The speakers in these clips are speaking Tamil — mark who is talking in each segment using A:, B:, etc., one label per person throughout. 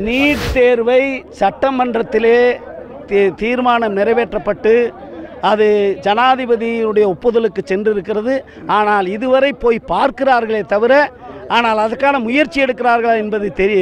A: நீட் தேர்வை சட்டமன்றத்திலே தீ- தீர்மானம் நிறைவேற்றப்பட்டு அது ஜனாதிபதியினுடைய ஒப்புதலுக்கு சென்றிருக்கிறது. ஆனால் இதுவரை போய் பார்க்கிறார்களே தவிர ஆனால் அதுக்கான முயற்சி எடுக்கிறார்களா என்பது தெரிய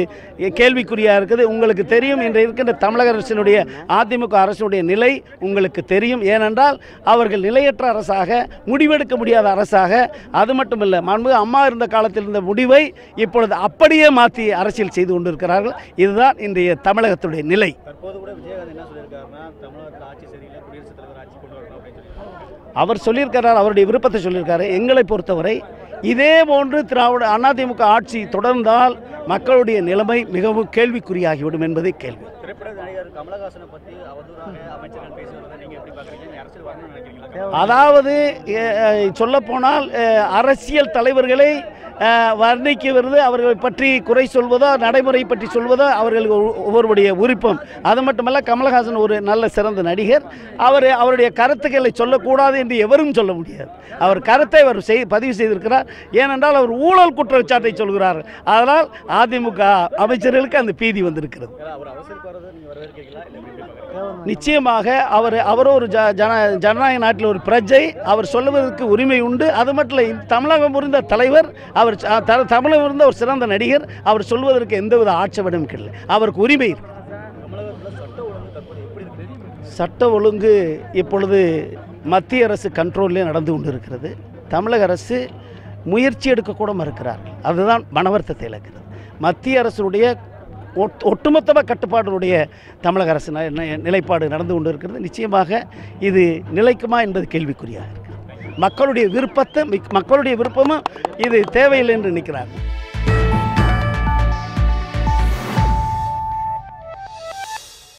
A: கேள்விக்குறியாக இருக்குது. உங்களுக்கு தெரியும் இன்று இருக்கின்ற தமிழக அரசினுடைய அதிமுக அரசினுடைய நிலை உங்களுக்கு தெரியும். ஏனென்றால் அவர்கள் நிலையற்ற அரசாக முடிவெடுக்க முடியாத அரசாக அது மட்டுமல்ல மாண்பு அம்மா இருந்த காலத்தில் இருந்த முடிவை இப்பொழுது அப்படியே மாற்றி அரசியல் செய்து கொண்டிருக்கிறார்கள். இதுதான் இன்றைய தமிழகத்துடைய நிலை.
B: தற்போது கூட விஜயகாந்த் என்ன சொல்லியிருக்காருன்னா தமிழகத்தில் ஆட்சி சரி குடியரசுத் தலைவர் ஆட்சி கொண்டு வரணும் அப்படின்னு சொல்லி
A: அவர் சொல்லியிருக்கிறார் அவருடைய விருப்பத்தை சொல்லியிருக்காரு. எங்களை பொறுத்தவரை இதே போன்று திராவிட அதிமுக ஆட்சி தொடர்ந்தால் மக்களுடைய நிலைமை மிகவும் கேள்விக்குறியாகிவிடும் என்பதே கேள்வி. அதாவது சொல்லப்போனால் அரசியல் தலைவர்களை வர்ணிக்கிறது அவர்களை பற்றி குறை சொல்வதோ நடைமுறை பற்றி சொல்வதோ அவர்களுக்கு ஒ- ஒவ்வொருவருடைய விருப்பம் அது மட்டுமல்ல கமலஹாசன் ஒரு நல்ல சிறந்த நடிகர். அவர் அவருடைய கருத்துக்களை சொல்லக்கூடாது என்று எவரும் சொல்ல முடியாது. அவர் கருத்தை அவர் செய் பதிவு செய்திருக்கிறார். ஏனென்றால் அவர் ஊழல் குற்றச்சாட்டை சொல்கிறார். அதனால் அதிமுக அமைச்சர்களுக்கு அந்த பீதி வந்திருக்கிறது. நிச்சயமாக அவர் அவரோ ஒரு ஜ ஜன ஜனநாயக நாட்டில் ஒரு பிரஜை. அவர் சொல்லுவதற்கு உரிமை உண்டு. அது மட்டும் இல்லை தமிழகம் புரிந்த தலைவர் அவர் அவர் த- தமிழகம் இருந்த ஒரு சிறந்த நடிகர் அவர் சொல்வதற்கு எந்தவித ஆட்சேபனும் இல்லை அவருக்கு உரிமை
B: சட்ட ஒழுங்கு
A: இப்பொழுது மத்திய அரசு கண்ட்ரோல்லே நடந்து கொண்டு இருக்கிறது தமிழக அரசு முயற்சி எடுக்கக்கூட மறுக்கிறார்கள். அதுதான் மனவர்த்தத்தை இழக்கிறது. மத்திய அரசுடைய ஒட் ஒட்டுமொத்தமாக கட்டுப்பாடுடைய தமிழக அரசு ந- நிலைப்பாடு நடந்து கொண்டு இருக்கிறது நிச்சயமாக இது நிலைக்குமா என்பது கேள்விக்குறியாக இருக்குது மக்களுடைய விருப்பத்தை மிக்- மக்களுடைய விருப்பமும் இது தேவையில்லை என்று நிற்கிறார்